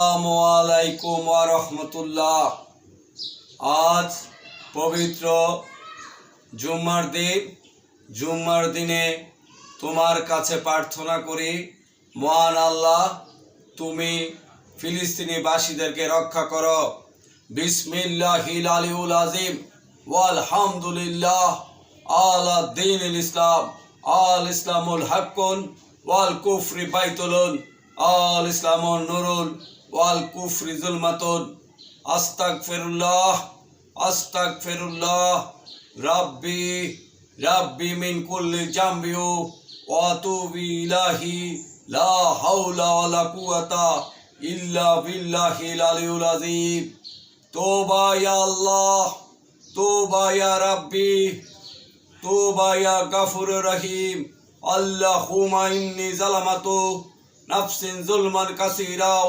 আলাইকুম রাহমাতুল্লাহ। আজ পবিত্র জুম্মার দিন। জুম্মার দিনে তোমার কাছে প্রার্থনা করি, মহান আল্লাহ, তুমি ফিলিস্তিনিবাসীদেরকে রক্ষা করো। বিসমিল্লাহিল আলিউল আজিম ওয়ালহামদুলিল্লাহ। আলা দিন ইসলাম। আল ইসলামুল হাক্কুন। ওয়াল কুফরি বাইতুলুন। আল ইসলামুল নুরুল ওয়াল কুফরি ফেরুল্লাহ আস্তাক ফেরুল্লাহ রাব্বি রাব্বি মিন কুল্লি জাম্বিও ওয়া আতুবু ইলাহি। লা হাওলা ওয়ালা কুওয়াতা ইল্লা বিল্লাহিল আলিয়ুল আযীম। তোবা ইয়া আল্লাহ, তোবা ইয়া রাব্বি, তোবা ইয়া গাফুর রহিম। আল্লাহুম্মা ইন্নী জালামাতু নাফসিন জুলমান কাসীরাও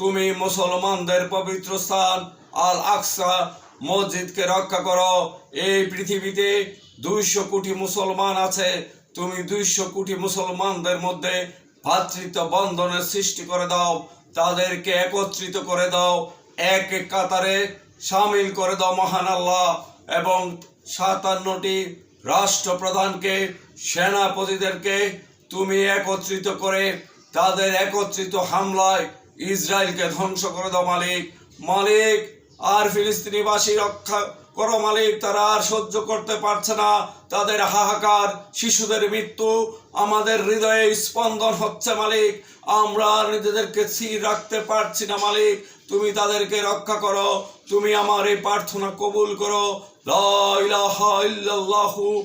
তুমি মুসলমানদের পবিত্র স্থান আল আকসা মসজিদকে রক্ষা করো। এই পৃথিবীতে দুইশো কোটি মুসলমান আছে। তুমি দুইশো কোটি মুসলমানদের মধ্যে ভাতৃত্ব বন্ধনের সৃষ্টি করে দাও। তাদেরকে একত্রিত করে দাও। এক এক কাতারে সামিল করে দাও মহান আল্লাহ। এবং সাতান্নটি রাষ্ট্রপ্রধানকে, সেনাপতিদেরকে তুমি একত্রিত করে তাদের একত্রিত হামলায় ইসরায়েলকে ধ্বংস করে দাও, মালিক। মালিক, আর ফিলিস্তিনিবাসী রক্ষা করো, মালিক। তারা আর সহ্য করতে পারছে না। তাদের হাহাকার, শিশুদের মৃত্যু আমাদের হৃদয়ে স্পন্দন হচ্ছে, মালিক। আমরা নিজেদেরকে স্থির রাখতে পারছি না, মালিক। তুমি তাদেরকে রক্ষা করো। তুমি আমার এই প্রার্থনা কবুল করো। লা ইলাহা ইল্লাল্লাহু